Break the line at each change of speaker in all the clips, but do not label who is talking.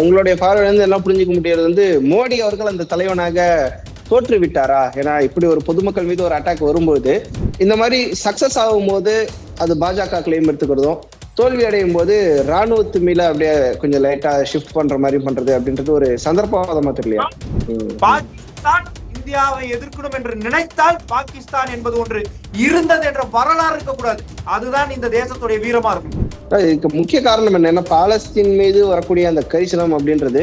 உங்களுடைய பார்வையிலிருந்து எல்லாம் புரிஞ்சுக்க முடியறது வந்து மோடி அவர்கள் அந்த தலைவனாக தோற்று விட்டாரா ஏன்னா இப்படி ஒரு பொதுமக்கள் மீது ஒரு அட்டாக் வரும்போது இந்த மாதிரி சக்சஸ் ஆகும்போது அது பாஜக கிளைம் எடுத்துக்கிறதும் தோல்வி அடையும் போது ராணுவத்து மேல அப்படியே கொஞ்சம் லைட்டா ஷிஃப்ட் பண்ற மாதிரி பண்றது அப்படின்றது ஒரு சந்தர்ப்பவாதமா தெரியலையா?
பாகிஸ்தான் இந்தியாவை எதிர்க்கணும் என்று நினைத்தால் பாகிஸ்தான் என்பது ஒன்று இருந்தது என்ற வரலாறு இருக்கக்கூடாது. அதுதான் இந்த தேசத்துடைய வீரமா இருக்கும்
இதுக்கு முக்கிய காரணம் என்னன்னா பாலஸ்தீன் மீது வரக்கூடிய அந்த கரிசனம் அப்படின்றது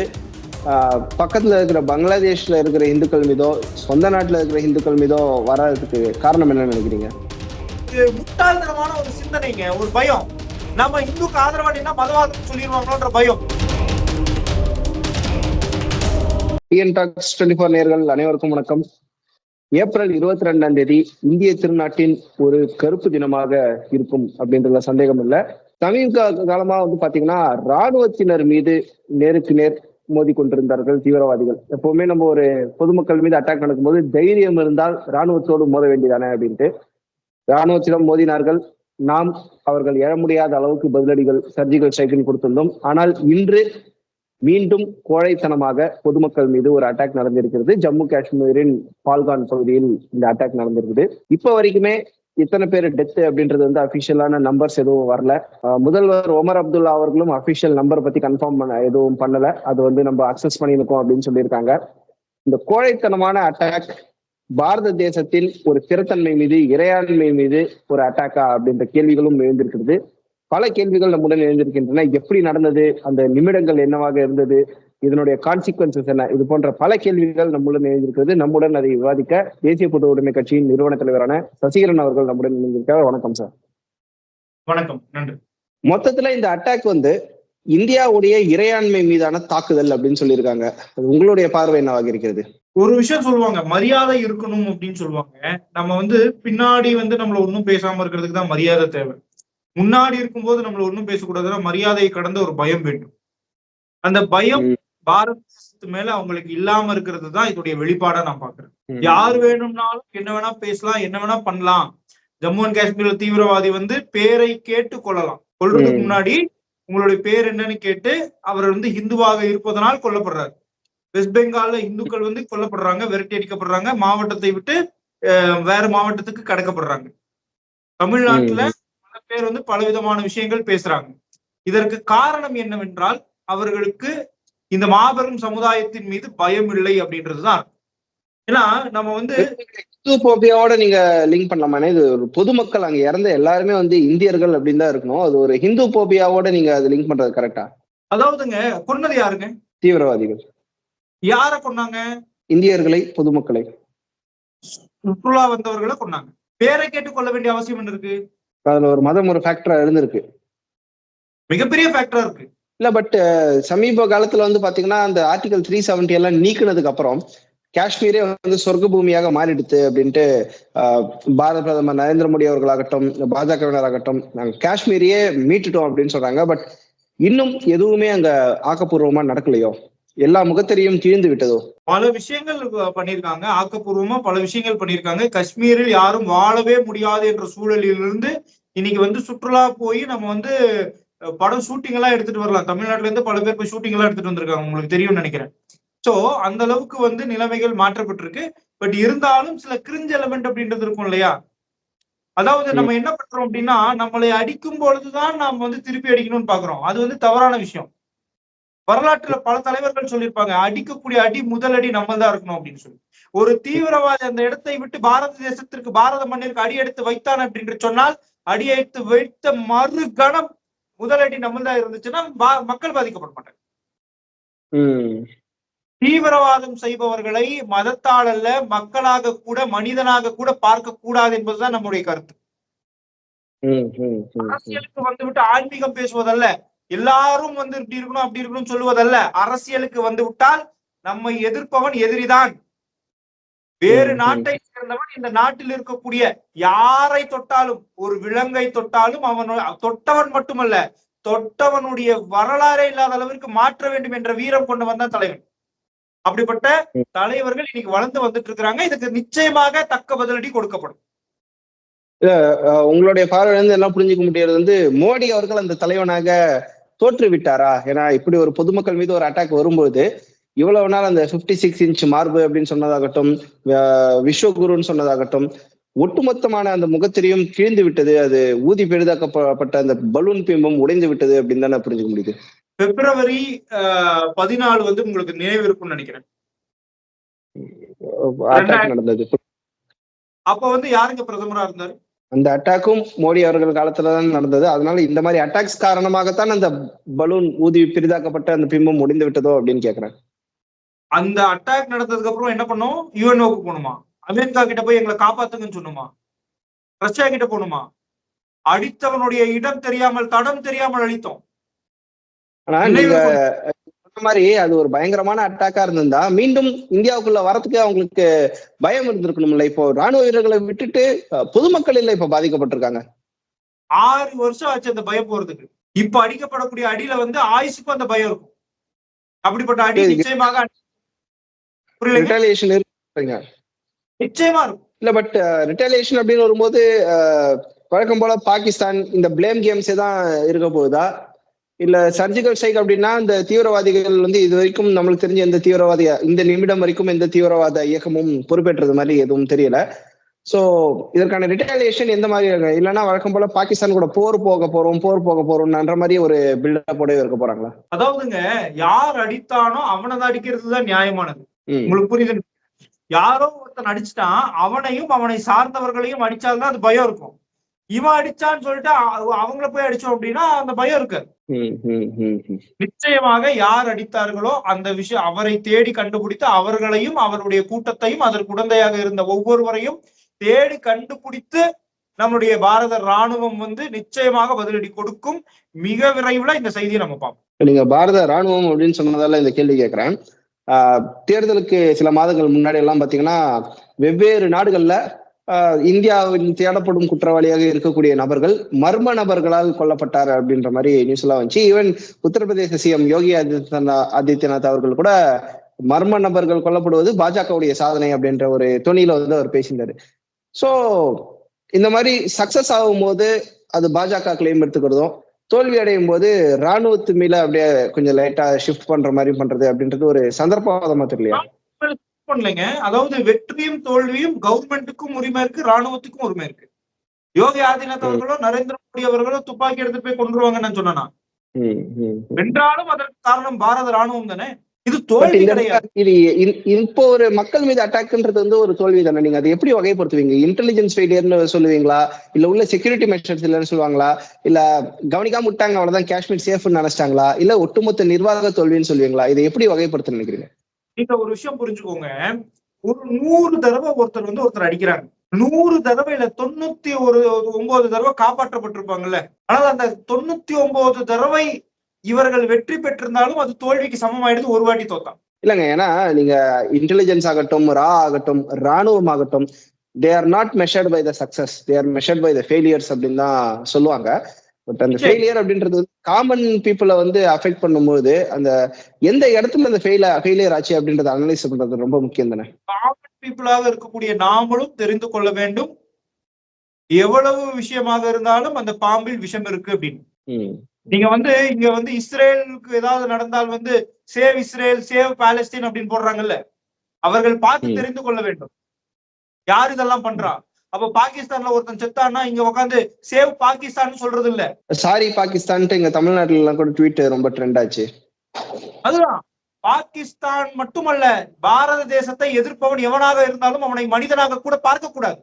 பக்கத்துல இருக்கிற பங்களாதேஷ்ல இருக்கிற இந்துக்கள் மீதோ சொந்த நாட்டுல இருக்கிற இந்துக்கள் மீதோ வராததுக்கு காரணம் என்ன நினைக்கிறீங்க?
இது முட்டாள்தனமான ஒரு சிந்தனைங்க ஒரு பயம். நம்ம இந்துக்கு ஆதரவாடினா மதவாதம் சொல்லிடுவாங்களோன்ற பயம்.
டிஎன் டாக்ஸ் டுவெண்ட்டி ஃபோர் நேர்கள் அனைவருக்கும் வணக்கம். ஏப்ரல் இருபத்தி ரெண்டாம் தேதி இந்திய திருநாட்டின் ஒரு கருப்பு தினமாக இருக்கும் அப்படின்றதுல சந்தேகம் இல்லை சமீப காலமா வந்து பாத்தீங்கன்னா ராணுவத்தினர் மீது நேருக்கு நேர் மோதி கொண்டிருந்தார்கள் தீவிரவாதிகள். எப்பவுமே நம்ம ஒரு பொதுமக்கள் மீது அட்டாக் நடக்கும்போது தைரியம் இருந்தால் ராணுவத்தோடு மோத வேண்டியதானே அப்படின்ட்டு. ராணுவத்திடம் மோதினார்கள். நாம் அவர்கள் எழ முடியாத அளவுக்கு பதிலடிகள் சர்ஜிக்கல் ஸ்ட்ரைக்கில் கொடுத்திருந்தோம். ஆனால் இன்று மீண்டும் கோழைத்தனமாக பொதுமக்கள் மீது ஒரு அட்டாக் நடந்திருக்கிறது. ஜம்மு காஷ்மீரின் பால்கான் பகுதியில் இந்த அட்டாக் நடந்திருக்குது. இப்ப வரைக்குமே இத்தனை பேர் டெத் அப்படின்றது வந்து அபிஷியலான நம்பர்ஸ் எதுவும் வரல. முதல்வர் ஒமர் அப்துல்லா அவர்களும் அபிஷியல் நம்பர் பத்தி கன்ஃபார்ம் பண்ண எதுவும் பண்ணல. அது வந்து நம்ம அக்சஸ் பண்ணியிருக்கோம் அப்படின்னு சொல்லியிருக்காங்க. இந்த கோழைத்தனமான அட்டாக் பாரத தேசத்தில் ஒரு திறத்தன்மை மீது இறையாண்மை மீது ஒரு அட்டாக்கா அப்படின்ற கேள்விகளும் எழுந்திருக்கிறது. பல கேள்விகள் நம்முடன் எழுந்திருக்கின்றன. எப்படி நடந்தது? அந்த நிமிடங்கள் என்னவாக இருந்தது? இதனுடைய கான்சிக்வன்சஸ் என்ன? இது போன்ற பல கேள்விகள் நம்முடன் எழுந்திருக்கிறது. நம்முடன் அதை விவாதிக்க தேசிய பொது உடைமை கட்சியின் நிறுவன தலைவரான சசிகரன் அவர்கள் நம்முடன் இணைந்திருக்கார் வணக்கம் சார்
வணக்கம். நன்றி.
மொத்தத்துல இந்த அட்டாக் வந்து இந்தியாவுடைய இறையாண்மை மீதான தாக்குதல் அப்படின்னு சொல்லியிருக்காங்க. அது உங்களுடைய பார்வை என்னவாக இருக்கிறது?
ஒரு விஷயம் சொல்லுவாங்க. மரியாதை இருக்கணும் அப்படின்னு சொல்லுவாங்க. நம்ம வந்து பின்னாடி வந்து நம்மள ஒண்ணும் பேசாம இருக்கிறதுக்கு தான் மரியாதை தேவை. முன்னாடி இருக்கும்போது நம்மள ஒண்ணும் பேசக்கூடாதுன்னா மரியாதையை கடந்த ஒரு பயம் வேண்டும். அந்த பயம். பாரத தேசத்து மேல அவங்களுக்கு இல்லாம இருக்கிறது தான் இதோடைய வெளிப்பாடா நான் பாக்குறேன். யார் வேணும்னாலும் என்ன வேணா பேசலாம் என்ன வேணா பண்ணலாம். ஜம்மு அண்ட் காஷ்மீர்ல தீவிரவாதி வந்து பேரை கேட்டு கொள்ளலாம். கொல்றதுக்கு
ம்.
முன்னாடி உங்களுடைய பேர் என்னன்னு கேட்டு அவர் வந்து இந்துவாக இருப்பதனால் கொல்லப்படுறாரு. வெஸ்ட் பெங்கால்ல இந்துக்கள் வந்து கொல்லப்படுறாங்க விரட்டி அடிக்கப்படுறாங்க மாவட்டத்தை விட்டு வேற மாவட்டத்துக்கு கடக்கப்படுறாங்க. தமிழ்நாட்டுல பல பேர் வந்து பலவிதமான விஷயங்கள் பேசுறாங்க. இதற்கு காரணம் என்னவென்றால் அவர்களுக்கு இந்த மாபெரும் சமுதாயத்தின் மீது பயம் இல்லை அப்படின்றதுதான் ஏன்னா நம்ம வந்து
இந்து போபியாவோட நீங்க லிங்க் பண்ணலாமா? இது ஒரு பொதுமக்கள் அங்க இறந்த எல்லாருமே வந்து இந்தியர்கள் அப்படின்னு தான் இருக்கணும். அது ஒரு ஹிந்து போபியாவோட நீங்க அது லிங்க் பண்றது கரெக்டா
அதாவதுங்க கொன்னது யாருங்க?
தீவிரவாதிகள்.
யார கொன்னாங்க?
இந்தியர்களை பொதுமக்களை.
சுற்றுலா வந்தவர்களை கொன்னாங்க. பேரை கேட்டு கொள்ள வேண்டிய அவசியம் என்ன இருக்கு?
அதுல ஒரு மதம் ஒரு ஃபேக்டரா இருந்திருக்கு.
மிகப்பெரிய ஃபேக்டரா இருக்கு.
இல்ல பட் சமீப காலத்துல வந்து பாத்தீங்கன்னா அந்த ஆர்டிகல் த்ரீ செவன்டி எல்லாம் நீக்கினதுக்கு அப்புறம் காஷ்மீரே வந்து சொர்க்க பூமியாக மாறிடுது அப்படின்ட்டு ஆஹ், பாரத பிரதமர் நரேந்திர மோடி அவர்களாகட்டும் பாஜகவினராகட்டும் நாங்க காஷ்மீரையே மீட்டுட்டோம் அப்படின்னு சொல்றாங்க. பட் இன்னும் எதுவுமே அங்க ஆக்கப்பூர்வமா நடக்கலையோ? எல்லா முகத்தறியும் கிழிந்து விட்டதோ?
பல விஷயங்கள் பண்ணியிருக்காங்க ஆக்கப்பூர்வமா பல விஷயங்கள் பண்ணியிருக்காங்க காஷ்மீரில் யாரும் வாழவே முடியாது என்ற சூழலிலிருந்து இன்னைக்கு வந்து சுற்றுலா போய் நம்ம வந்து படம் ஷூட்டிங் எல்லாம் எடுத்துட்டு வரலாம். தமிழ்நாட்டுல இருந்து பல பேர் போய் ஷூட்டிங் எல்லாம் எடுத்துட்டு வந்திருக்காங்க உங்களுக்கு தெரியும்னு நினைக்கிறேன். சோ அந்த அளவுக்கு வந்து நிலைமைகள் மாற்றப்பட்டிருக்கு. பட் இருந்தாலும் சில கிரிஞ்ச் எலமெண்ட் அப்படின்றது இருக்கும் இல்லையா? அதாவது நம்ம என்ன பண்றோம் அப்படின்னா நம்மளை அடிக்கும் பொழுதுதான் நாம் வந்து திருப்பி அடிக்கணும்னு பாக்குறோம் அது வந்து தவறான விஷயம். வரலாற்றுல பல தலைவர்கள் சொல்லியிருப்பாங்க அடிக்கக்கூடிய அடி முதல் அடி நம்ம தான் இருக்கணும் அப்படின்னு சொல்லி. ஒரு தீவிரவாதி அந்த இடத்தை விட்டு பாரத தேசத்திற்கு பாரத மண்ணிற்கு அடி எடுத்து வைத்தான் அப்படின்னு சொன்னால் அடி எடுத்து வைத்த மறு கணம் முதல் அடி நம்ம தான் இருந்துச்சுன்னா மக்கள் பாதிக்கப்பட மாட்டாங்க. தீவிரவாதம் செய்பவர்களை மதத்தால் அல்ல மக்களாக கூட மனிதனாக கூட பார்க்க கூடாது என்பதுதான் நம்முடைய கருத்து. அரசியலுக்கு வந்துவிட்டு ஆன்மீகம் பேசுவதல்ல எல்லாரும் வந்து இப்படி இருக்கணும் அப்படி இருக்கணும் சொல்லுவதல்ல அரசியலுக்கு வந்து விட்டால் நம்மை எதிர்ப்பவன் எதிரிதான். வேறு. நாட்டை சேர்ந்தவன் இந்த நாட்டில் இருக்கக்கூடிய யாரை தொட்டாலும் ஒரு விலங்கை தொட்டாலும் அவன் தொட்டவன் மட்டுமல்ல தொட்டவனுடைய வரலாறே இல்லாத அளவிற்கு மாற்ற வேண்டும் என்ற வீரம் கொண்டவன் தான் தலைவன் அப்படிப்பட்ட. தலைவர்கள் இன்னைக்கு வளர்ந்து வந்துட்டு இருக்கிறாங்க இதுக்கு நிச்சயமாக தக்க பதிலடி கொடுக்கப்படும்
அஹ் உங்களுடைய பார்வையில இருந்து என்ன புரிஞ்சுக்க முடியறது வந்து மோடி அவர்கள் அந்த தலைவனாக தோற்று விட்டாரா ஏன்னா இப்படி ஒரு பொதுமக்கள் மீது ஒரு அட்டாக் வரும்போது இவ்வளவு நாள் அந்த 56 சிக்ஸ் இன்ச் மார்பு அப்படின்னு சொன்னதாகட்டும் விஸ்வகுருன்னு சொன்னதாகட்டும் ஒட்டுமொத்தமான அந்த முகத்திரையும் கிழிந்து விட்டது அது ஊதி பெரிதாக்கப்பட்ட அந்த பலூன் பிம்பம் உடைந்து விட்டது அப்படின்னு தானே புரிஞ்சுக்க முடியுது.
பிப்ரவரி பதினாலு வந்து உங்களுக்கு நினைவு இருக்கும்னு நினைக்கிறேன்.
நடந்தது.
அப்ப வந்து யாருங்க பிரதமரா இருந்தாரு?
அந்த அட்டாக்கும் மோடி அவர்கள் காலத்துல தான் நடந்தது. அதனால இந்த மாதிரி அட்டாக்ஸ் காரணமாகத்தான் அந்த பலூன் ஊதி பெரிதாக்கப்பட்ட அந்த பிம்பம் முடிந்து விட்டதோ அப்படின்னு கேக்குறேன்.
அந்த அட்டாக் நடந்ததுக்கு அப்புறம் என்ன பண்ணோம்? யுஎன்ஓக்கு போகணுமா? அமெரிக்கா கிட்ட போய் எங்களை காப்பாத்துங்கன்னு சொன்னோமா? ரஷ்யா கிட்ட போகணுமா? அடித்தவனுடைய இடம் தெரியாமல் தடம் தெரியாமல் அழித்தோம்.
மாதிரி அது ஒரு பயங்கரமான அட்டாக்கா இருந்திருந்தா மீண்டும் இந்தியாவுக்குள்ள வரதுக்கு அவங்களுக்கு பயம் இருந்திருக்கணும்ல. இப்போ ராணுவ வீரர்களை விட்டுட்டு பொதுமக்கள் இல்ல இப்ப பாதிக்கப்பட்டிருக்காங்க.
ஆறு வருஷம் ஆச்சு அந்த பயம் போறதுக்கு. இப்ப அடிக்கப்படக்கூடிய அடியில வந்து ஆயுசுக்கும் அந்த பயம் இருக்கும். அப்படிப்பட்ட அடி. நிச்சயமாக
ரிட்டாலியேஷன் இருக்குங்க
நிச்சயமா இருக்கும்.
இல்ல பட் ரிட்டாலியேஷன் அப்படின்னு வரும்போது அஹ், வழக்கம் போல பாகிஸ்தான் இந்த பிளேம் கேம்ஸே தான் இருக்க போகுதா? இல்ல சர்ஜிக்கல் ஸ்ட்ரைக் அப்படின்னா இந்த தீவிரவாதிகள் வந்து இது வரைக்கும் நம்மளுக்கு தெரிஞ்ச எந்த தீவிரவாதி இந்த நிமிடம் வரைக்கும் எந்த தீவிரவாத இயக்கமும் பொறுப்பேற்றது மாதிரி எதுவும் தெரியல. சோ இதற்கான ரிட்டாலியேஷன் எந்த மாதிரி இருக்கு? இல்லைன்னா வழக்கம் போல பாகிஸ்தான் கூட போர் போக போறோம் போர் போக போறோம்ன்ற மாதிரி ஒரு பில்டப்போட இருக்க போறாங்களா?
அதாவதுங்க யார் அடித்தானோ அவனை அடிக்கிறது தான் நியாயமானது. உங்களுக்கு புரியுது யாரோ ஒருத்தன் அடிச்சிட்டான் அவனையும் அவனை சார்ந்தவர்களையும் அடிச்சால்தான் அது பயம் இருக்கும். இவன் அடிச்சான்னு சொல்லிட்டு அவங்கள போய் அடிச்சோம் அப்படின்னா அந்த பயம் இருக்காது.
ம்.
நிச்சயமாக யார் அடித்தார்களோ அந்த விஷயம் அவரை தேடி கண்டுபிடித்து அவர்களையும் அவருடைய கூட்டத்தையும் அதற்கு உடந்தையாக இருந்த ஒவ்வொருவரையும் தேடி கண்டுபிடித்து நம்முடைய பாரத ராணுவம் வந்து நிச்சயமாக பதிலடி கொடுக்கும். மிக விரைவில் இந்த செய்தியை நம்ம பார்ப்போம்.
நீங்க பாரத ராணுவம் அப்படின்னு சொன்னதால இந்த கேள்வி கேட்கிறேன். தேர்தலுக்கு சில மாதங்கள் முன்னாடி எல்லாம் பாத்தீங்கன்னா வெவ்வேறு நாடுகள்ல இந்தியாவின் இந்தியாவில் தேடப்படும் குற்றவாளியாக இருக்கக்கூடிய நபர்கள் மர்ம நபர்களால் கொல்லப்பட்டார் அப்படின்ற மாதிரி நியூஸ் எல்லாம் வந்துச்சு. ஈவன் உத்தரப்பிரதேச சிஎம் யோகி ஆதித்யநாத் ஆதித்யநாத் அவர்கள் கூட மர்ம நபர்கள் கொல்லப்படுவது பாஜகவுடைய சாதனை அப்படின்ற ஒரு துணியில வந்து அவர் பேசியிருந்தாரு. சோ இந்த மாதிரி சக்சஸ் ஆகும் போது அது பாஜக கிளைம் எடுத்துக்கிறதும் தோல்வி அடையும் போது ராணுவத்து மேல அப்படியே கொஞ்சம் லைட்டா ஷிஃப்ட் பண்ற மாதிரி பண்றது அப்படின்றது ஒரு சந்தர்ப்பவாதமா தெரியலையா?
பண்ணலைங்க. அதாவது வெற்றியும் தோல்வியும் கவர்மெண்ட்டுக்கும் உரிமை இருக்கு ராணுவத்துக்கும் உரிமை இருக்கு. யோகி ஆதித்யநாத்
ம்.
அவர்களோ நரேந்திர மோடி அவர்களோ துப்பாக்கி எடுத்து போய் கொண்டுருவாங்கன்னு
ம்.
வென்றாலும் அதற்கு காரணம் பாரத ராணுவம் தானே? இது தோல்வி கிடையாது.
இது இப்போ ஒரு மக்கள் மீது அட்டாக்ன்றது வந்து ஒரு தோல்வி தானே? நீங்க அதை எப்படி வகைப்படுத்துவீங்க? இன்டெலிஜென்ஸ் ஃபெயிலியர்னு சொல்லுவீங்களா? இல்ல உள்ள செக்யூரிட்டி மெஷர்ஸ் இல்லைன்னு சொல்லுவாங்களா? இல்ல கவனிக்காம விட்டாங்க அவ்வளவுதான் காஷ்மீர் சேஃப்னு நினைச்சிட்டாங்களா? இல்ல ஒட்டுமொத்த நிர்வாக தோல்வின்னு சொல்லுவீங்களா? இதை எப்படி வகைப்படுத்த நினைக்கிறீங்க?
நீங்க ஒரு விஷயம் புரிஞ்சுக்கோங்க. ஒரு நூறு தடவை ஒருத்தர் வந்து ஒருத்தர் அடிக்கிறாங்க. நூறு தடவையில தொண்ணூத்தி ஒரு ஒன்பது தடவை காப்பாற்றப்பட்டிருப்பாங்கல்ல. ஆனால் அந்த தொண்ணூத்தி ஒன்பது தடவை இவர்கள் வெற்றி பெற்றிருந்தாலும் அது தோல்விக்கு சமமாயிடுது ஒரு வாட்டி தோத்தான்
இல்லங்க ஏன்னா நீங்க இன்டெலிஜென்ஸ் ஆகட்டும் ரா ஆகட்டும் ராணுவம் ஆகட்டும் they are not measured by the success they are measured by the failures அப்படின்னு தான் சொல்லுவாங்க. பட் அந்த. ஃபெயிலியர் அப்படின்றது காமன் பீப்புளை வந்து அஃபெக்ட் பண்ணும்போது அந்த எந்த இடத்துல அந்த ஃபெயில ஃபெயிலியர் ஆச்சு அப்படின்றத அனலைஸ் பண்றது ரொம்ப முக்கியம் தானே?
காமன் பீப்புளாக இருக்கக்கூடிய நாமளும் தெரிந்து கொள்ள வேண்டும். எவ்வளவு விஷயமாக இருந்தாலும் அந்த பாம்பில் விஷம் இருக்கு அப்படின்னு. நீங்க வந்து இங்க வந்து இஸ்ரேலுக்கு ஏதாவது நடந்தால் வந்து சேவ் இஸ்ரேல் சேவ் பாலஸ்தீன் அப்படின்னு போடுறாங்கல்ல. அவர்கள் பார்த்து. தெரிந்து கொள்ள வேண்டும். யார் இதெல்லாம் பண்றா? அப்ப பாகிஸ்தான்ல ஒருத்தன் செத்தான்னா இங்க உட்காந்து சேவ் பாகிஸ்தான் சொல்றது இல்ல.
சாரி பாகிஸ்தான்ட்டு இங்க தமிழ்நாட்டுல எல்லாம் கூட ட்வீட் ரொம்ப ட்ரெண்ட் ஆச்சு.
அதுதான். பாகிஸ்தான் மட்டுமல்ல பாரத தேசத்தை எதிர்ப்பவன் எவனாக இருந்தாலும் அவனை மனிதனாக கூட பார்க்க கூடாது.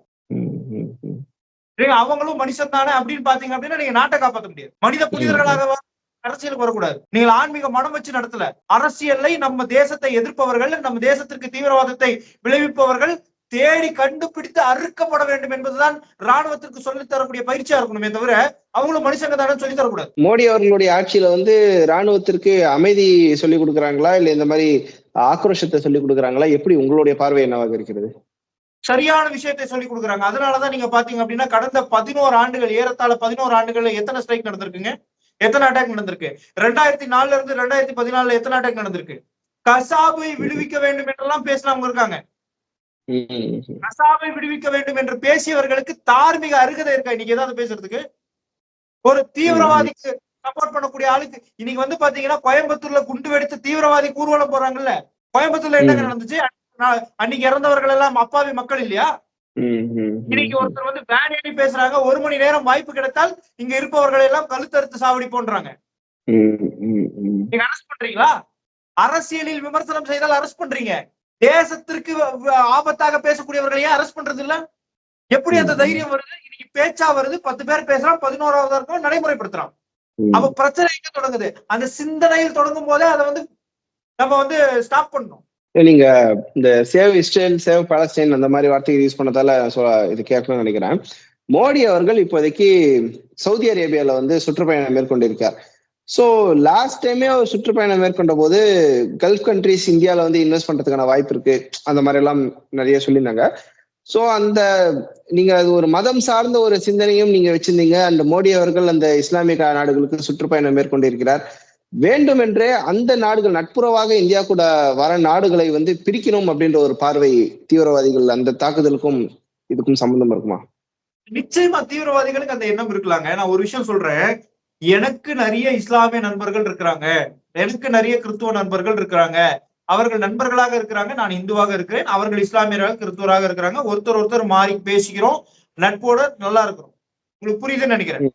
நீங்க அவங்களும் மனுஷன் தானே அப்படின்னு பாத்தீங்க அப்படின்னா நீங்க நாட்டை காப்பாற்ற முடியாது. மனித புனிதர்களாக அரசியலுக்கு வரக்கூடாது. நீங்கள் ஆன்மீக மனம் வச்சு நடத்தல. அரசியலை நம்ம தேசத்தை எதிர்ப்பவர்கள் நம்ம தேசத்திற்கு தீவிரவாதத்தை விளைவிப்பவர்கள் தேடி கண்டுபிடித்து அறுக்கப்பட வேண்டும் என்பதுதான் ராணுவத்திற்கு சொல்லித் தரக்கூடிய பயிற்சியா இருக்கணுமே தவிர அவங்களும் மனுஷங்க தானே சொல்லித் தரக்கூடாது.
மோடி அவர்களுடைய ஆட்சியில வந்து ராணுவத்திற்கு அமைதி சொல்லி கொடுக்குறாங்களா? இல்ல இந்த மாதிரி ஆக்ரோஷத்தை சொல்லி கொடுக்குறாங்களா? எப்படி உங்களுடைய பார்வை என்னவாக இருக்கிறது?
சரியான விஷயத்தை சொல்லி கொடுக்குறாங்க. அதனாலதான் நீங்க பாத்தீங்க அப்படின்னா கடந்த பதினோரு ஆண்டுகள் ஏறத்தாழ பதினோரு ஆண்டுகள்ல எத்தனை ஸ்ட்ரைக் நடந்திருக்குங்க? எத்தனை அட்டாக் நடந்திருக்கு? ரெண்டாயிரத்தி நாலுல இருந்து ரெண்டாயிரத்தி பதினாலுல எத்தனை அட்டாக் நடந்திருக்கு? கசாபை விடுவிக்க வேண்டும் என்றெல்லாம் பேசினவங்க இருக்காங்க. கசாபை விடுவிக்க வேண்டும் என்று பேசியவர்களுக்கு தார்மீக அருகதை இருக்கா? இன்னைக்கு ஏதாவது பேசுறதுக்கு? ஒரு தீவிரவாதிக்கு சப்போர்ட் பண்ணக்கூடிய ஆளுக்கு இன்னைக்கு வந்து பாத்தீங்கன்னா கோயம்புத்தூர்ல குண்டு வெடித்து தீவிரவாதி ஊர்வலம் போறாங்கல்ல கோயம்புத்தூர்ல என்னங்க
ம்.
நடந்துச்சு? அன்னைக்கு இறந்தவர்கள் எல்லாம் அப்பாவி மக்கள் இல்லையா? இன்னைக்கு ஒருத்தர் வந்து வேன் ஏறி பேசுறாங்க ஒரு மணி நேரம் வாய்ப்பு கிடைத்தால் இங்க இருப்பவர்களை எல்லாம் கழுத்தறுத்து சாவடி போன்றாங்க. நீங்க அரெஸ்ட் பண்றீங்களா? அரசியலில் விமர்சனம் செய்தால் அரெஸ்ட் பண்றீங்க. தேசத்திற்கு ஆபத்தாக பேசக்கூடியவர்களையே அரெஸ்ட் பண்றது இல்ல எப்படி அந்த. தைரியம் வருது? இன்னைக்கு பேச்சா வருது பத்து பேர் பேசுறான் பதினோராவது இருக்கும் நடைமுறைப்படுத்துறான். அப்ப பிரச்சனை எங்க தொடங்குது? அந்த சிந்தனையில் தொடங்கும் போதே அதை வந்து நம்ம வந்து ஸ்டாப் பண்ணணும்.
நீங்க இந்த சேவ் இஸ்ரேல் சேவ் பாலஸ்டைன் அந்த மாதிரி வார்த்தைகள் யூஸ் பண்ணதால சொ- இது கேட்கணும்னு நினைக்கிறேன். மோடி அவர்கள் இப்போதைக்கு சவுதி அரேபியால வந்து சுற்றுப்பயணம் மேற்கொண்டிருக்கார். ஸோ லாஸ்ட் டைமே அவர் சுற்றுப்பயணம் மேற்கொண்ட போது கல்ஃப் கண்ட்ரிஸ் இந்தியால வந்து இன்வெஸ்ட் பண்றதுக்கான வாய்ப்பு இருக்கு. அந்த மாதிரி எல்லாம் நிறைய சொல்லியிருந்தாங்க. ஸோ அந்த நீங்க அது ஒரு மதம் சார்ந்த ஒரு சிந்தனையும் நீங்க வச்சிருந்தீங்க. அந்த மோடி அவர்கள் அந்த இஸ்லாமிய நாடுகளுக்கு சுற்றுப்பயணம் மேற்கொண்டிருக்கிறார். வேண்டுமென்றே அந்த நாடுகள் நட்புறவாக இந்தியா கூட வர நாடுகளை வந்து பிரிக்கணும் அப்படின்ற ஒரு பார்வை தீவிரவாதிகள் அந்த தாக்குதலுக்கும் இதுக்கும் சம்பந்தம் இருக்குமா?
நிச்சயமா தீவிரவாதிகளுக்கு அந்த எண்ணம் இருக்கலாங்க. நான் ஒரு விஷயம் சொல்றேன். எனக்கு நிறைய இஸ்லாமிய நண்பர்கள் இருக்கிறாங்க. எனக்கு நிறைய கிறிஸ்துவ நண்பர்கள் இருக்கிறாங்க. அவர்கள் நண்பர்களாக இருக்கிறாங்க. நான் இந்துவாக இருக்கிறேன். அவர்கள் இஸ்லாமியராக கிறிஸ்துவராக இருக்கிறாங்க. ஒருத்தர் ஒருத்தர் மாறி பேசிக்கிறோம் நட்போட நல்லா இருக்கிறோம். உங்களுக்கு புரியுதுன்னு நினைக்கிறேன்.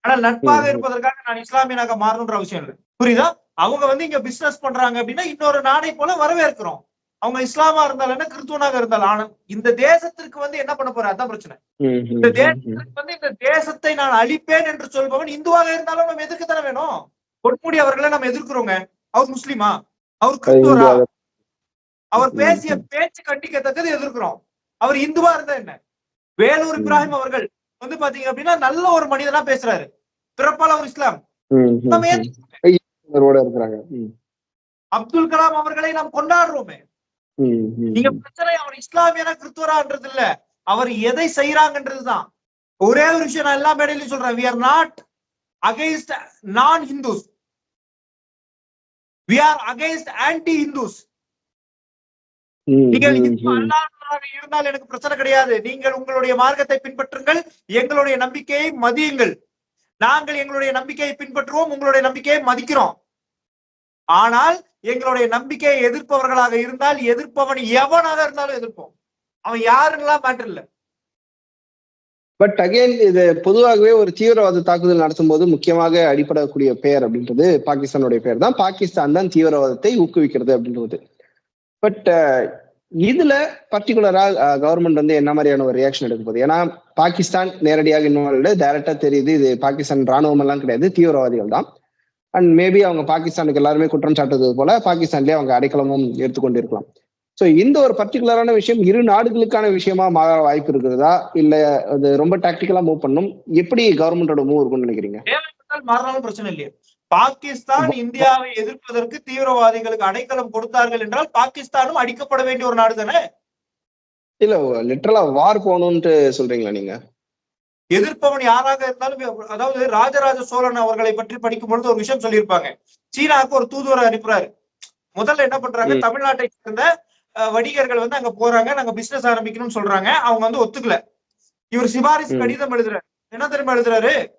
ஆனா நட்பாக. இருப்பதற்காக நான் இஸ்லாமியனாக மாறணுன்ற அவசியம் இல்லை. புரியுதா? அவங்க வந்து இங்க பிசினஸ் பண்றாங்க அப்படின்னா இன்னொரு நாடை போல வரவேற்கிறோம். அவங்க இஸ்லாமா இருந்தாலும் என்ன கிறிஸ்துவனாக இருந்தாலும் ஆனா இந்த தேசத்திற்கு வந்து என்ன பண்ண போற அதான் பிரச்சனை. இந்த. தேசத்திற்கு வந்து இந்த தேசத்தை நான் அழிப்பேன் என்று சொல்பவன் இந்துவாக இருந்தாலும் நம்ம எதிர்க்கத்தானே வேணும்? பொன்முடி அவர்களை நம்ம எதிர்க்கிறோங்க. அவர் முஸ்லிமா? அவர் கிறிஸ்துவரா? அவர் பேசிய. பேச்சு கண்டிக்கத்தக்கது எதிர்க்கிறோம். அவர் இந்துவா இருந்தா என்ன? வேலூர். இப்ராஹிம் அவர்கள் வந்து பாத்தீங்க அப்படின்னா நல்ல ஒரு மனிதனா பேசுறாரு. பிறப்பால் அவர் இஸ்லாம். நம்ம
ம். இருக்கிறாங்க.
அப்துல் கலாம் அவர்களை நாம் கொண்டாடுறோமே. நீங்க. பிரச்சனை அவர் இஸ்லாமியனா கிறிஸ்துவரான்றது இல்ல அவர் எதை செய்யறாங்கன்றதுதான் ஒரே ஒரு விஷயம் நான் எல்லா மேடையிலும் சொல்றேன். We are not against non Hindus we are against anti Hindus நீங்கள் இருந்தால் எனக்கு பிரச்சனை கிடையாது. நீங்கள் உங்களுடைய மார்க்கத்தை பின்பற்றுங்கள். எங்களுடைய நம்பிக்கையை மதியுங்கள். நாங்கள் எங்களுடைய நம்பிக்கையை பின்பற்றுவோம். உங்களுடைய நம்பிக்கையை மதிக்கிறோம். ஆனால் எங்களுடைய நம்பிக்கையை எதிர்ப்பவர்களாக இருந்தால் எதிர்ப்பவன் எவனாக இருந்தாலும் எதிர்ப்போம். அவன் யாருன்னெல்லாம் மேட்டர் இல்ல.
பட் அகைன் இது பொதுவாகவே ஒரு தீவிரவாத தாக்குதல் நடத்தும் போது முக்கியமாக அடிப்படக்கூடிய பெயர் அப்படின்றது பாகிஸ்தானுடைய பெயர் தான். பாகிஸ்தான் தான் தீவிரவாதத்தை ஊக்குவிக்கிறது அப்படின்றது. பட் uh, இதுல பர்டிகுலரா கவர்மெண்ட் வந்து என்ன மாதிரியான ஒரு ரியாக்ஷன் எடுக்க போகுது? ஏன்னா பாகிஸ்தான் நேரடியாக இன்வால்வ்டு டைரக்டா தெரியுது இது பாகிஸ்தான் ராணுவம் எல்லாம் கிடையாது தீவிரவாதிகள் தான். அண்ட் மேபி அவங்க பாகிஸ்தானுக்கு எல்லாருமே குற்றம் சாட்டுவது போல பாகிஸ்தான்லயே அவங்க அடைக்கலமும் எடுத்துக்கொண்டு இருக்கலாம் சோ இந்த ஒரு பர்டிகுலரான விஷயம் இரு நாடுகளுக்கான விஷயமா மாற வாய்ப்பு இருக்கிறதா இல்ல அது ரொம்ப டாக்டிக்கலா மூவ் பண்ணும்? எப்படி கவர்மெண்டோட மூவ் இருக்கும்னு நினைக்கிறீங்க?
மாறினாலும் பிரச்சனை இல்லையே. பாகிஸ்தான் இந்தியாவை எதிர்ப்பதற்கு தீவிரவாதிகளுக்கு அடைக்கலம் கொடுத்தார்கள் என்றால் பாகிஸ்தானும் அடிக்கப்பட வேண்டிய ஒரு நாடு தானே?
இல்ல லிட்டரலா வார் போகணும்னு சொல்றீங்களா நீங்க?
எதிர்ப்பவன் யாராக இருந்தாலும் அதாவது ராஜராஜ சோழன் அவர்களை பற்றி படிக்கும் பொழுது ஒரு விஷயம் சொல்லியிருப்பாங்க. சீனாவுக்கு ஒரு தூதுவரை அனுப்புறாரு. முதல்ல என்ன பண்றாங்க. தமிழ்நாட்டை சேர்ந்த வணிகர்கள் வந்து அங்க போறாங்க. நாங்க பிசினஸ் ஆரம்பிக்கணும்னு சொல்றாங்க. அவங்க வந்து ஒத்துக்கல. இவர் சிபாரிசு. கடிதம் எழுதுறாரு. என்ன தெரியுமா எழுதுறாரு?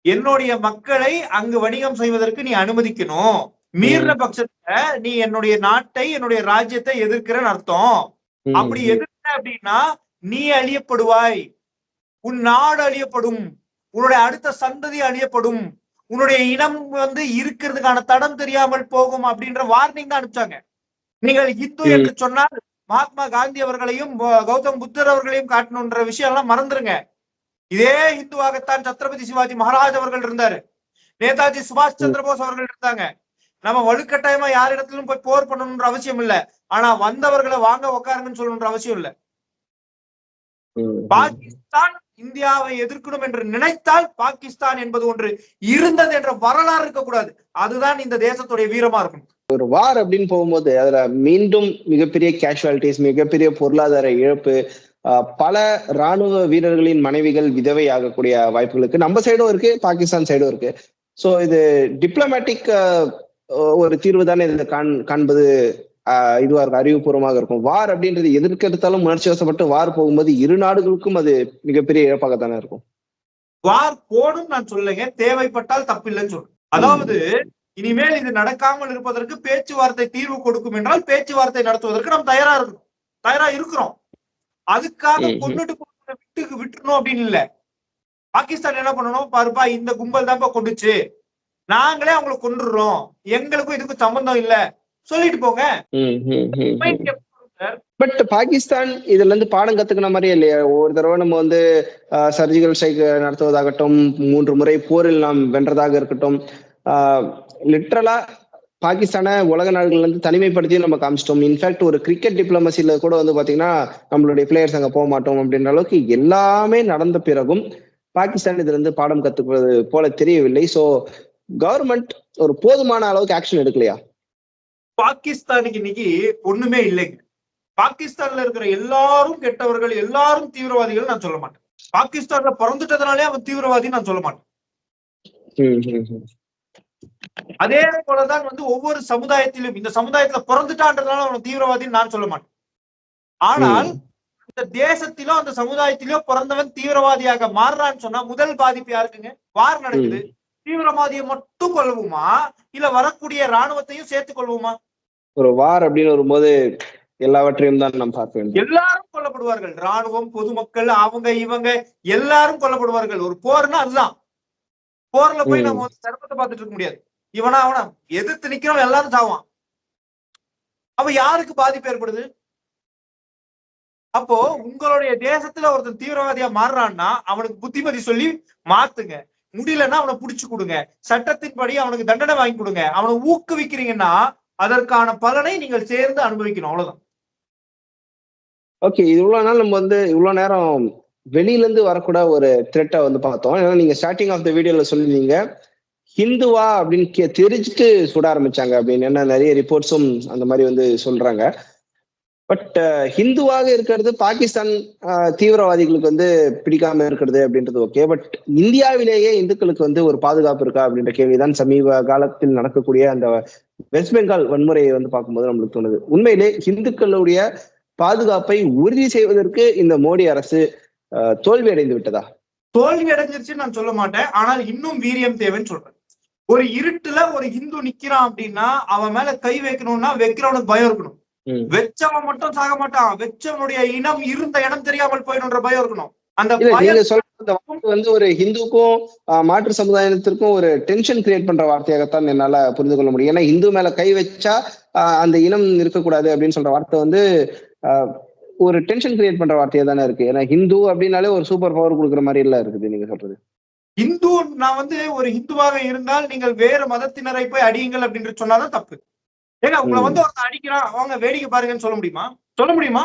என்னுடைய மக்களை அங்கு வணிகம் செய்வதற்கு நீ அனுமதிக்கணும். மீறின பட்சத்துல நீ என்னுடைய நாட்டை என்னுடைய ராஜ்யத்தை எதிர்க்கிறன்னு அர்த்தம். அப்படி
ம்.
எதிர்த்த அப்படின்னா நீ அழியப்படுவாய். உன் நாடு அழியப்படும் உன்னுடைய அடுத்த சந்ததி அழியப்படும் உன்னுடைய இனம் வந்து இருக்கிறதுக்கான தடம் தெரியாமல் போகும் அப்படின்ற வார்னிங் தான் அனுப்பிச்சாங்க. நீங்கள் இந்து. என்று சொன்னால் மகாத்மா காந்தி அவர்களையும் கௌதம் புத்தர் அவர்களையும் காட்டணுன்ற விஷயம் எல்லாம் மறந்துருங்க. இதே இந்துவாகத்தான் சத்ரபதி சிவாஜி மகாராஜ் அவர்கள் இருந்தாரு. நேதாஜி சுபாஷ் சந்திர போஸ் அவர்கள் இருந்தாங்க. நம்ம வலுக்கட்டாயமா யாரிடத்திலும் போய் போர் பண்ணணும்ன்ற அவசியம் இல்ல. ஆனா வந்தவர்களை வாங்க உட்காருங்கன்னு சொல்லணுன்ற அவசியம் இல்ல. பாகிஸ்தான் இந்தியாவை எதிர்க்கணும் என்று நினைத்தால் பாகிஸ்தான் என்பது ஒன்று இருந்தது என்ற வரலாறு இருக்கக்கூடாது. அதுதான் இந்த தேசத்துடைய வீரமா இருக்கும்
ஒரு வார் அப்படின்னு போகும்போது அதுல மீண்டும் மிகப்பெரிய கேஷுவாலிட்டிஸ் மிகப்பெரிய பொருளாதார இழப்பு பல ராணுவ வீரர்களின் மனைவிகள் விதவை ஆகக்கூடிய வாய்ப்புகளுக்கு நம்ம சைடும் இருக்கு பாகிஸ்தான் சைடும் இருக்கு. சோ இது டிப்ளமேட்டிக் ஒரு தீர்வு தானே இதை காண் காண்பது இதுவா இருக்கும் அறிவுபூர்வமாக இருக்கும். வார் அப்படின்றது எதற்கு எடுத்தாலும் உணர்ச்சி வசப்பட்டு வார் போகும்போது இரு நாடுகளுக்கும் அது மிகப்பெரிய இழப்பாக தானே இருக்கும்.
வார் போடும் நான் சொல்லுங்க தேவைப்பட்டால் தப்பில்லைன்னு சொல்றேன். அதாவது இனிமேல் இது நடக்காமல் இருப்பதற்கு பேச்சுவார்த்தை தீர்வு கொடுக்கும் என்றால் பேச்சுவார்த்தை நடத்துவதற்கு நாம் தயாரா இருக்கணும். தயாரா இருக்கிறோம். அதுக்காக. கொண்டுட்டு விட்டு விட்டுறணும் அப்படின்னு இல்ல. பாகிஸ்தான் என்ன பண்ணணும்? பாருப்பா இந்த கும்பல் தான்ப்பா கொண்டுச்சு. நாங்களே அவங்களை கொண்டுடுறோம் எங்களுக்கும் இதுக்கும் சம்பந்தம் இல்ல. சொல்லிட்டு போங்க.
பட் பாகிஸ்தான் இதுல இருந்து பாடம் கத்துக்கின மாதிரியே இல்லையா. ஒரு தடவை நம்ம வந்து சர்ஜிக்கல் ஸ்ட்ரைக் நடத்துவதாகட்டும் மூன்று முறை போரில் நாம் வென்றதாக இருக்கட்டும் லிட்ரலா பாகிஸ்தானை உலக நாடுகள்ல இருந்து தனிமைப்படுத்தி நம்ம காமிச்சிட்டோம். இன்ஃபேக்ட் ஒரு கிரிக்கெட் டிப்ளமசில கூட வந்து பாத்தீங்கன்னா நம்மளுடைய பிளேயர்ஸ் அங்க போக மாட்டோம் அப்படின்ற அளவுக்கு எல்லாமே நடந்த பிறகும் பாகிஸ்தான் இதுல இருந்து பாடம் கத்துக்கிறது போல தெரியவில்லை. சோ கவர்மெண்ட் ஒரு போதுமான அளவுக்கு ஆக்ஷன் எடுக்கலையா?
பாகிஸ்தானுக்கு இன்னைக்கு ஒண்ணுமே இல்லைங்க. பாகிஸ்தான்ல இருக்கிற எல்லாரும் கெட்டவர்கள் எல்லாரும் தீவிரவாதிகள் நான் சொல்ல மாட்டேன். பாகிஸ்தான்ல பிறந்துட்டதுனாலே அவன் தீவிரவாதி நான் சொல்ல மாட்டேன். அதே போலதான் வந்து ஒவ்வொரு சமுதாயத்திலும் இந்த சமுதாயத்துல பிறந்துட்டான்றதுனால அவன் தீவிரவாதின்னு நான் சொல்ல மாட்டேன். ஆனால் இந்த தேசத்திலோ அந்த சமுதாயத்திலோ பிறந்தவன் தீவிரவாதியாக மாறுறான்னு சொன்னா முதல் பாதிப்பு யாருக்குங்க? வார் நடக்குது. தீவிரவாதியை மட்டும் கொள்வோமா இல்ல வரக்கூடிய ராணுவத்தையும் சேர்த்துக் கொள்வோமா?
ஒரு வார் அப்படின்னு வரும்போது எல்லாவற்றையும் தான் நாம் பார்க்க வேண்டும்.
எல்லாரும் கொல்லப்படுவார்கள். ராணுவம் பொதுமக்கள் அவங்க இவங்க எல்லாரும் கொல்லப்படுவார்கள். ஒரு போர்னா அதுதான். போர்ல போய். நம்ம வந்து சிரமத்தை பார்த்துட்டு இருக்க முடியாது. இவனா அவனா எதிர்த்து நிக்கிறவன் எல்லாரும் சாவான். அப்ப யாருக்கு பாதிப்பு ஏற்படுது? அப்போ உங்களுடைய தேசத்துல ஒருத்தன் தீவிரவாதியா மாறுறான்னா அவனுக்கு புத்திமதி சொல்லி மாத்துங்க. முடியலன்னா அவனை புடிச்சு கொடுங்க. சட்டத்தின்படி அவனுக்கு தண்டனை வாங்கி கொடுங்க. அவனை ஊக்குவிக்கிறீங்கன்னா அதற்கான பலனை நீங்கள் சேர்ந்து அனுபவிக்கணும். அவ்வளவுதான்.
ஓகே இவ்வளவு நாள் நம்ம வந்து இவ்வளவு நேரம் வெளியில இருந்து வரக்கூட ஒரு த்ரெட்டை வந்து பார்த்தோம். ஏன்னா நீங்க ஸ்டார்டிங் ஆஃப் த வீடியோல சொல்லியிருந்தீங்க. ஹிந்துவா அப்படின்னு கே தெரிஞ்சுட்டு சுட ஆரம்பிச்சாங்க அப்படின்னு. என்ன நிறைய ரிப்போர்ட்ஸும் அந்த மாதிரி வந்து சொல்றாங்க. பட் uh, ஹிந்துவாக இருக்கிறது பாகிஸ்தான் தீவிரவாதிகளுக்கு வந்து பிடிக்காம இருக்கிறது அப்படின்றது ஓகே பட் இந்தியாவிலேயே இந்துக்களுக்கு வந்து ஒரு பாதுகாப்பு இருக்கா அப்படின்ற கேள்விதான் சமீப காலத்தில் நடக்கக்கூடிய அந்த வெஸ்ட் பெங்கால் வன்முறையை வந்து பார்க்கும்போது நம்மளுக்கு தோணுது. உண்மையிலே இந்துக்களுடைய பாதுகாப்பை உறுதி செய்வதற்கு இந்த மோடி அரசு தோல்வி அடைந்து விட்டதா?
தோல்வி அடைஞ்சிருச்சுன்னு நான் சொல்ல மாட்டேன். ஆனால் இன்னும் வீரியம் தேவைன்னு சொல்றேன். ஒரு இருட்டுல ஒரு இந்து நிக்கிறான் அப்படின்னா அவன் மேல கை வைக்கணும்னா வைக்கிறவனுக்கு பயம் இருக்கணும். வெச்சவன் மட்டும் சாக மாட்டான். வெச்சவனுடைய இனம் இருந்த இடம் தெரியாமல் போயிடும்ன்ற பயம் இருக்கணும். அந்த
நீங்க சொல்ற வந்து ஒரு ஹிந்துக்கும் மாற்று சமுதாயத்திற்கும் ஒரு டென்ஷன் கிரியேட் பண்ற வார்த்தையாகத்தான் என்னால புரிந்து கொள்ள முடியும். ஏன்னா இந்து மேல கை வச்சா அந்த இனம் இருக்கக்கூடாது அப்படின்னு சொல்ற வார்த்தை வந்து ஒரு டென்ஷன் கிரியேட் பண்ற வார்த்தையா தானே இருக்கு. ஏன்னா ஹிந்து அப்படின்னாலே ஒரு சூப்பர் பவர் கொடுக்குற மாதிரி எல்லாம் இருக்குது நீங்க சொல்றது.
இந்து நான் வந்து ஒரு இந்துவாக இருந்தால் நீங்கள் வேறு மதத்தினரை போய் அடியுங்கள் அப்படின்னு சொன்னாதான் தப்பு. ஏங்க உங்களை. வந்து ஒருத்தன் அடிக்கிறான். அவங்க வேடிக்கை பாருங்கன்னு சொல்ல முடியுமா? சொல்ல முடியுமா?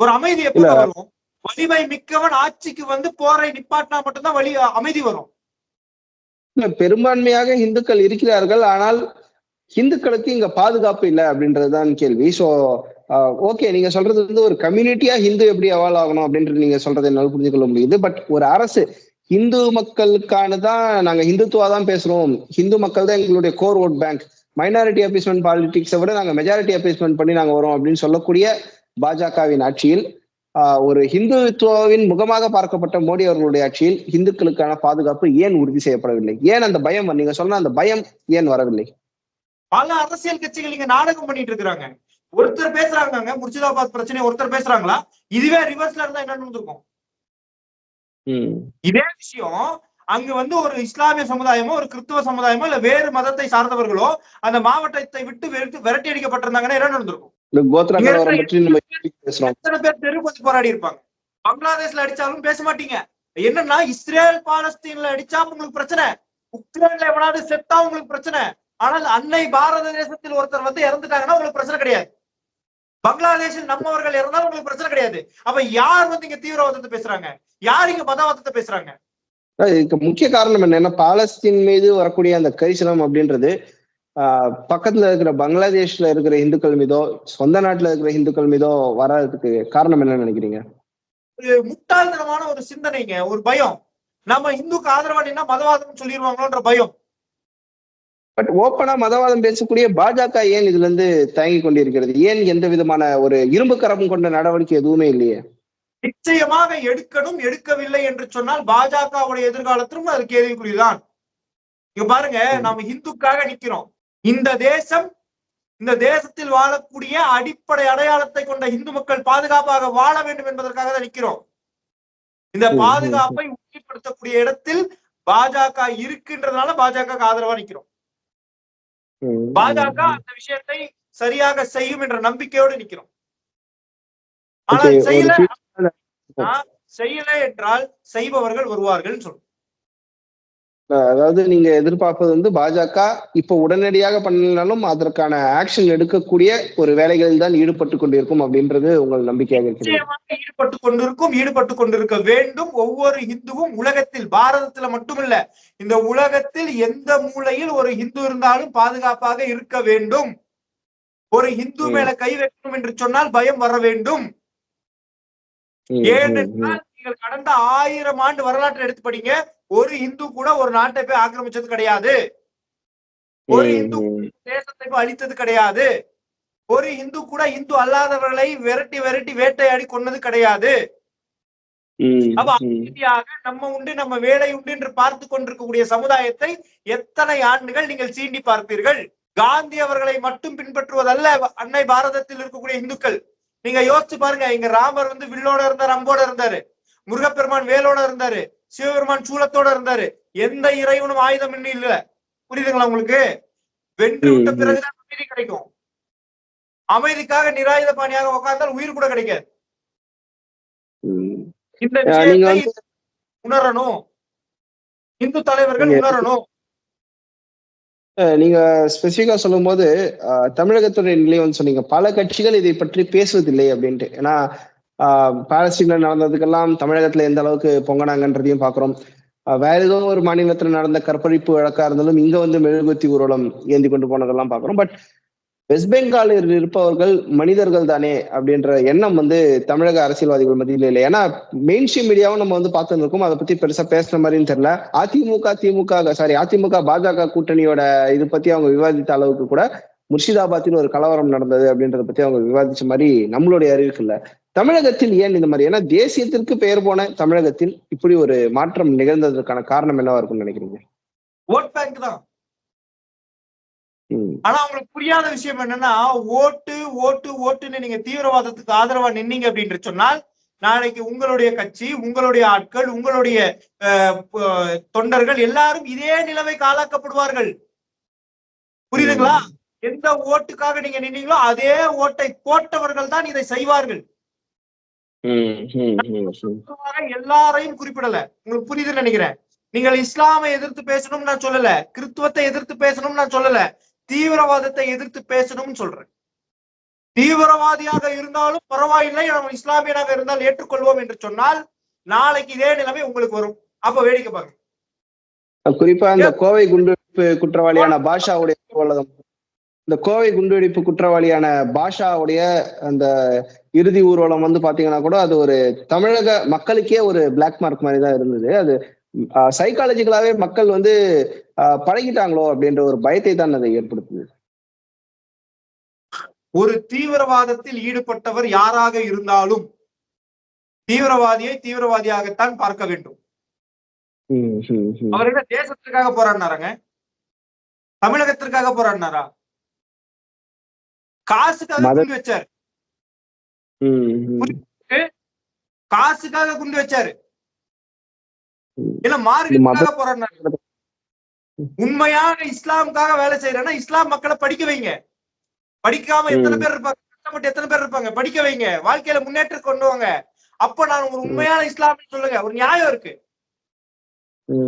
ஒரு அமைதி எப்ப. வரும்? வலிமை மிக்கவன் ஆட்சிக்கு வந்து போரை நிப்பாட்டினா மட்டும்தான் வழி அமைதி வரும்.
இல்ல பெரும்பான்மையாக இந்துக்கள் இருக்கிறார்கள். ஆனால் இந்துக்களுக்கு இங்க பாதுகாப்பு இல்லை அப்படின்றதுதான் கேள்வி. சோ ஓகே நீங்க சொல்றது வந்து ஒரு கம்யூனிட்டியா ஹிந்து எப்படி அவால் ஆகணும் அப்படின்றது நீங்க சொல்றது என்னால புரிஞ்சு கொள்ள முடியுது. பட் ஒரு அரசு இந்து மக்களுக்கான தான் நாங்க ஹிந்துத்துவா தான் பேசுறோம். ஹிந்து மக்கள் தான் எங்களுடைய core vote bank minority appeasement பாலிடிக்ஸை விட நாங்க மெஜாரிட்டி அப்பீஸ்மெண்ட் பண்ணி நாங்க வரோம் அப்படின்னு சொல்லக்கூடிய பாஜகவின் ஆட்சியில் ஒரு ஹிந்துத்துவாவின் முகமாக பார்க்கப்பட்ட மோடி அவர்களுடைய ஆட்சியில் இந்துக்களுக்கான பாதுகாப்பு ஏன் உறுதி செய்யப்படவில்லை? ஏன் அந்த பயம் நீங்க சொன்ன அந்த பயம் ஏன் வரவில்லை?
பல அரசியல் கட்சிகள் இங்க நாடகம் பண்ணிட்டு இருக்காங்க ஒருத்தர் பேசுறாங்க முர்ஷிதாபாத் பிரச்சனை ஒருத்தர் பேசுறாங்களா? இதுவே ரிவர்ஸ்ல இருந்தா என்ன நடந்திருக்கும் இதே விஷயம் அங்க வந்து ஒரு இஸ்லாமிய சமுதாயமோ ஒரு கிறிஸ்துவ சமுதாயமோ இல்ல வேறு மதத்தை சார்ந்தவர்களோ அந்த மாவட்டத்தை விட்டு விரட்டி விரட்டி அடிக்கப்பட்டிருந்தாங்கன்னா என்ன நடந்திருக்கும்? எத்தனை பேர் தெரு கொஞ்சம் போராடி இருப்பாங்க? பங்களாதேஷ்ல அடிச்சாலும் பேச மாட்டீங்க. என்னன்னா இஸ்ரேல் பாலஸ்தீன்ல அடிச்சா உங்களுக்கு பிரச்சனை. உக்ரைன்ல எவனாவது செத்தா உங்களுக்கு பிரச்சனை. ஆனால் அன்னை பாரத தேசத்தில் ஒருத்தர் வந்து இறந்துட்டாங்கன்னா உங்களுக்கு பிரச்சனை கிடையாது. பங்களாதேஷில் நம்மவர்கள் இறந்தாலும் உங்களுக்கு பிரச்சனை கிடையாது. அப்ப யார் வந்து இங்க தீவிரவாதத்தை பேசுறாங்க? யார் இங்க மதவாதத்தை பேசுறாங்க?
இதுக்கு முக்கிய காரணம் என்னன்னா பாலஸ்தீன் மீது வரக்கூடிய அந்த கரிசனம் அப்படின்றது ஆஹ், பக்கத்துல இருக்கிற பங்களாதேஷ்ல இருக்கிற இந்துக்கள் மீதோ சொந்த நாட்டுல இருக்கிற இந்துக்கள் மீதோ வராததுக்கு காரணம் என்னன்னு நினைக்கிறீங்க?
ஒரு முட்டாள்தனமான ஒரு சிந்தனைங்க ஒரு பயம். நம்ம இந்துக்கு ஆதரவாடினா மதவாதம் சொல்லிடுவாங்களோன்ற பயம்.
பட் ஓப்பனா மதவாதம் பேசக்கூடிய பாஜக ஏன் இதுல இருந்து தயங்கி கொண்டிருக்கிறது? ஏன் எந்த விதமான ஒரு இரும்பு கரம் கொண்ட நடவடிக்கை எதுவுமே இல்லையே?
நிச்சயமாக எடுக்கணும் எடுக்கவில்லை என்று சொன்னால் பாஜகவுடைய எதிர்காலத்திலும் அது கேள்விக்குறிதான். இங்க பாருங்க
ம்.
நாம இந்துக்காக நிக்கிறோம். இந்த தேசம் இந்த தேசத்தில் வாழக்கூடிய அடிப்படை அடையாளத்தை கொண்ட இந்து மக்கள் பாதுகாப்பாக வாழ வேண்டும் என்பதற்காக தான் நிக்கிறோம். இந்த பாதுகாப்பை உறுதிப்படுத்தக்கூடிய இடத்தில் பாஜக இருக்கின்றதுனால பாஜக ஆதரவா நிக்கிறோம். பாஜக அந்த விஷயத்தை சரியாக செய்யும் என்ற நம்பிக்கையோடு நிக்கிறோம். ஆனால்
ஒரு
செய்யல அப்படின்னா, செய்யல என்றால் செய்பவர்கள் வருவார்கள் சொல்றோம்.
அதாவது நீங்க எதிர்பார்ப்பது வந்து பாஜக இப்ப உடனடியாக பண்ணலனாலும் அதற்கான ஆக்ஷன் எடுக்கக்கூடிய ஒரு வேலைகளில் தான் ஈடுபட்டு கொண்டிருக்கும் அப்படின்றது உங்கள் நம்பிக்கையாக இருக்கிறது.
ஈடுபட்டு கொண்டிருக்கும் ஈடுபட்டு கொண்டிருக்க வேண்டும். ஒவ்வொரு இந்துவும் உலகத்தில் பாரதத்துல மட்டுமில்ல இந்த உலகத்தில் எந்த மூலையில் ஒரு இந்து இருந்தாலும் பாதுகாப்பாக இருக்க வேண்டும். ஒரு இந்து. மேல கை வைக்கணும் என்று சொன்னால் பயம் வர வேண்டும். ஏனென்றால் நீங்கள் கடந்த ஆயிரம் ஆண்டு வரலாற்றை எடுத்து படிங்க. ஒரு இந்து கூட ஒரு நாட்டை போய் ஆக்கிரமிச்சது கிடையாது. ஒரு இந்து. தேசத்தை போய் அழித்தது கிடையாது. ஒரு இந்து கூட இந்து அல்லாதவர்களை விரட்டி விரட்டி வேட்டையாடி கொன்னது கிடையாது. அப்ப நம்ம உண்டு நம்ம வேலை உண்டு என்று பார்த்து கொண்டிருக்கக்கூடிய சமுதாயத்தை எத்தனை ஆண்டுகள் நீங்கள் சீண்டி பார்ப்பீர்கள்? காந்தி அவர்களை மட்டும் பின்பற்றுவதல்ல அன்னை பாரதத்தில் இருக்கக்கூடிய இந்துக்கள். நீங்க யோசிச்சு பாருங்க இங்க ராமர் வந்து வில்லோட இருந்தார் அம்போட இருந்தாரு. முருகப்பெருமான் வேலோட இருந்தாரு சிவபெருமான் சூலத்தோட இருந்தாரு. எந்த இறைவனும் ஆயுதம் இன்னும் இல்ல. புரியுதுங்களா உங்களுக்கு? வென்று விட்ட. பிறகுதான் அமைதி கிடைக்கும். அமைதிக்காக நிராயுத பாணியாக உட்கார்ந்தால் உயிர் கூட கிடைக்காது. இந்த உணரணும். இந்து தலைவர்கள் உணரணும்.
நீங்க ஸ்பெசிஃபிக்கா சொல்லும்போது போது தமிழகத்துடைய நிலை வந்து சொன்னீங்க. பல கட்சிகள் இதை பற்றி பேசுவதில்லை அப்படின்ட்டு. ஏன்னா ஆஹ், நடந்ததுக்கெல்லாம் தமிழகத்துல எந்த அளவுக்கு பொங்கினாங்கன்றதையும் பாக்குறோம் வேற ஏதோ ஒரு மாநிலத்துல நடந்த கற்பழிப்பு வழக்கா இருந்தாலும் இங்க வந்து மெழுகுத்தி ஊர்வலம் ஏந்தி கொண்டு போனதெல்லாம் பாக்குறோம் பட் வெஸ்ட் பெங்காலில் இருப்பவர்கள் மனிதர்கள் தானே அப்படின்ற எண்ணம் வந்து தமிழக அரசியல்வாதிகள் மத்தியில் இல்லை. ஏன்னா மெயின் ஸ்ட்ரீம் மீடியாவும் நம்ம வந்து பார்த்துட்டு இருக்கோம் அதை பத்தி பெருசா பேசுற மாதிரின்னு தெரியல. அதிமுக திமுக சாரி அதிமுக பாஜக கூட்டணியோட இது பத்தி அவங்க விவாதித்த அளவுக்கு கூட முர்ஷிதாபாத்தில் ஒரு கலவரம் நடந்தது அப்படின்றத பத்தி அவங்க விவாதிச்ச மாதிரி நம்மளுடைய அறிவுக்கு இல்ல. தமிழகத்தில் ஏன் இந்த மாதிரி? ஏன்னா தேசியத்திற்கு பெயர் போன தமிழகத்தில் இப்படி ஒரு மாற்றம் நிகழ்ந்ததற்கான காரணம் என்னவா இருக்கும்னு நினைக்கிறீங்க?
ஓட் பேங்க் தான். ஆனா அவங்களுக்கு புரியாத விஷயம் என்னன்னா ஓட்டு ஓட்டு ஓட்டுன்னு நீங்க தீவிரவாதத்துக்கு ஆதரவா நின்னீங்க அப்படின்னு சொன்னால் நாளைக்கு உங்களுடைய கட்சி உங்களுடைய ஆட்கள் உங்களுடைய தொண்டர்கள் எல்லாரும் இதே நிலைமைக்கு ஆளாக்கப்படுவார்கள் புரியுதுங்களா? எந்த ஓட்டுக்காக நீங்க நின்னீங்களோ அதே ஓட்டை போட்டவர்கள் தான் இதை செய்வார்கள். எல்லாரையும் குறிப்பிடல. உங்களுக்கு புரியுதுன்னு நினைக்கிறேன். நீங்கள் இஸ்லாமை எதிர்த்து பேசணும்னு நான் சொல்லல. கிறிஸ்துவத்தை எதிர்த்து பேசணும்னு நான் சொல்லல. தீவிரவாதத்தை எதிர்த்து பேசணும்னு சொல்றேன். தீவிரவாதியாக இருந்தாலும் பரவாயில்லை நம்ம இஸ்லாமியனாக இருந்தால் ஏற்றுக்கொள்வோம் என்று சொன்னால் நாளைக்கு இதே நிலைமை உங்களுக்கு வரும். அப்ப வேடிக்கை பாருங்க
குறிப்பா இந்த கோவை குண்டுவெடிப்பு குற்றவாளியான பாஷாவுடைய இந்த கோவை குண்டுவெடிப்பு குற்றவாளியான பாஷாவுடைய அந்த இறுதி ஊர்வலம் வந்து பாத்தீங்கன்னா கூட அது ஒரு தமிழக மக்களுக்கே ஒரு பிளாக் மார்க் மாதிரி தான் இருந்தது. அது சைக்காலஜிக்கலாவே மக்கள் வந்து பழகிட்டாங்களோ அப்படின்ற ஒரு பயத்தை தான் அதை ஏற்படுத்துது.
ஒரு தீவிரவாதத்தில் ஈடுபட்டவர் யாராக இருந்தாலும் தீவிரவாதியை தீவிரவாதியாகத்தான் பார்க்க வேண்டும். அவர் என்ன தேசத்திற்காக போராடினாருங்க? தமிழகத்திற்காக போராடினாரா? காசுக்காக குண்டு வச்சாரு. காசுக்காக குண்டு வச்சாரு.
ம்.
இல்ல மார்க்கெட்டுக்காக போராடினாரு உண்மையான இஸ்லாமுக்காக வேலை செய்யறேன்னா இஸ்லாம் மக்களை படிக்க வைங்க. படிக்காம எத்தனை. பேர் இருப்பாங்க? கஷ்டப்பட்டு எத்தனை பேர் இருப்பாங்க? படிக்க வைங்க. வாழ்க்கையில முன்னேற்றம் கொண்டு வாங்க. அப்ப நான் ஒரு உண்மையான இஸ்லாம் சொல்லுங்க. ஒரு நியாயம் இருக்கு.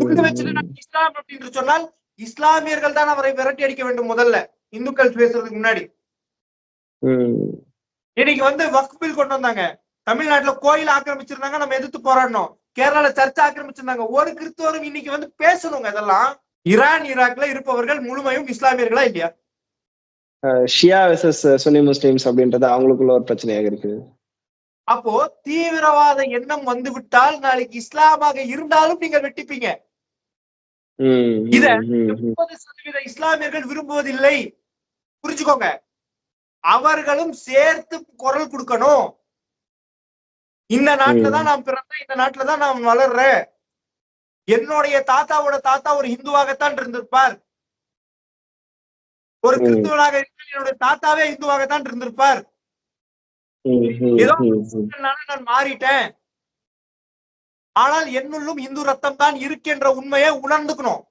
குண்டு வச்சுட்டு நான் இஸ்லாம் அப்படின்னு சொன்னால் இஸ்லாமியர்கள் தான் அவரை விரட்டி அடிக்க வேண்டும் முதல்ல. இந்துக்கள் பேசுறதுக்கு முன்னாடி. இன்னைக்கு வந்து வக்ஃப் பில் கொண்டு வந்தாங்க. தமிழ்நாட்டுல கோயில் ஆக்கிரமிச்சிருந்தாங்க. நம்ம எதிர்த்து போராடணும் கேரளால சர்ச்சை ஆக்கிரமிச்சிருந்தாங்க. ஒரு கிறிஸ்தவரும் இன்னைக்கு வந்து பேசணுங்க இதெல்லாம் ஈரான் ஈராக்ல இருப்பவர்கள் முழுமையும் இஸ்லாமியர்களா இல்லையா?
ஷியா வெர்சஸ் சுன்னி முஸ்லிம்ஸ் அப்படின்றது அவங்களுக்குள்ள ஒரு பிரச்சனையாக இருக்குது.
அப்போ தீவிரவாத எண்ணம் வந்து விட்டால் நாளைக்கு இஸ்லாமாக இருந்தாலும் நீங்கள் வெட்டிப்பீங்க. இத. முப்பது சதவீத இஸ்லாமியர்கள் விரும்புவதில்லை. புரிஞ்சுக்கோங்க. அவர்களும் சேர்த்து குரல் கொடுக்கணும். இந்த நாட்டுல தான் நான் பிறந்தேன் இந்த நாட்டுல தான் நான் வளர்றேன். என்னுடைய தாத்தாவோட தாத்தா ஒரு இந்துவாகத்தான் இருந்திருப்பார். ஒரு. கிறிஸ்துவனாக இருந்தால் என்னுடைய தாத்தாவே இந்துவாகத்தான் இருந்திருப்பார். ஏதோ நான் மாறிட்டேன். ஆனால் என்னுள்ளும் இந்து ரத்தம் தான் இருக்கின்ற உண்மையை உணர்ந்துக்கணும்.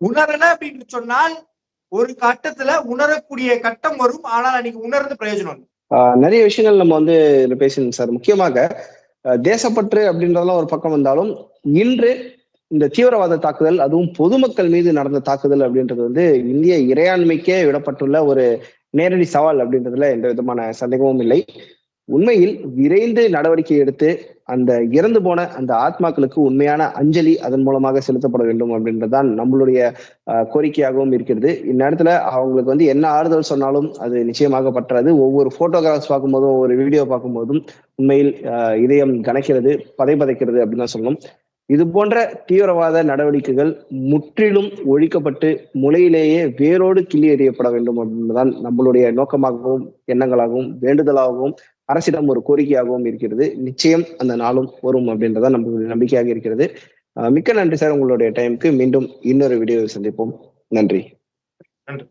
உணரல அப்படின்னு சொன்னால் ஒரு கட்டத்துல உணரக்கூடிய கட்டம் வரும். ஆனால் அன்னைக்கு உணர்ந்து பிரயோஜனம் இல்லை.
நிறைய விஷயங்கள் நம்ம வந்து இதில் பேசணும் சார். முக்கியமாக தேசப்பற்று அப்படின்றதெல்லாம் ஒரு பக்கம் வந்தாலும் இன்று இந்த தீவிரவாத தாக்குதல் அதுவும் பொதுமக்கள் மீது நடந்த தாக்குதல் அப்படின்றது வந்து இந்திய இறையாண்மைக்கே விடப்பட்டுள்ள ஒரு நேரடி சவால் அப்படின்றதுல எந்த விதமான சந்தேகமும் இல்லை. உண்மையில் விரைந்து நடவடிக்கை எடுத்து அந்த இறந்து போன அந்த ஆத்மாக்களுக்கு உண்மையான அஞ்சலி அதன் மூலமாக செலுத்தப்பட வேண்டும் அப்படின்றதுதான் நம்மளுடைய கோரிக்கையாகவும் இருக்கிறது. இந்நேரத்துல அவங்களுக்கு வந்து என்ன ஆறுதல் சொன்னாலும் அது நிச்சயமாக பற்றாது. ஒவ்வொரு போட்டோகிராஃப்ஸ் பார்க்கும்போதும் ஒவ்வொரு வீடியோ பார்க்கும்போதும் உண்மையில் இதயம் கணக்கிறது பதை பதைக்கிறது அப்படின்னு தான் சொல்லணும். இது போன்ற தீவிரவாத நடவடிக்கைகள் முற்றிலும் ஒழிக்கப்பட்டு முளையிலேயே வேரோடு கிள்ளி எறியப்பட வேண்டும் என்பதுதான் நம்மளுடைய நோக்கமாகவும் எண்ணங்களாகவும் வேண்டுதலாகவும் அரசிடம் ஒரு கோரிக்கையாகவும் இருக்கிறது. நிச்சயம் அந்த நாளும் வரும் அப்படின்றதான் நம்மளுடைய நம்பிக்கையாக இருக்கிறது. மிக்க நன்றி சார் உங்களுடைய டைமுக்கு மீண்டும் இன்னொரு வீடியோவை சந்திப்போம். நன்றி.
நன்றி.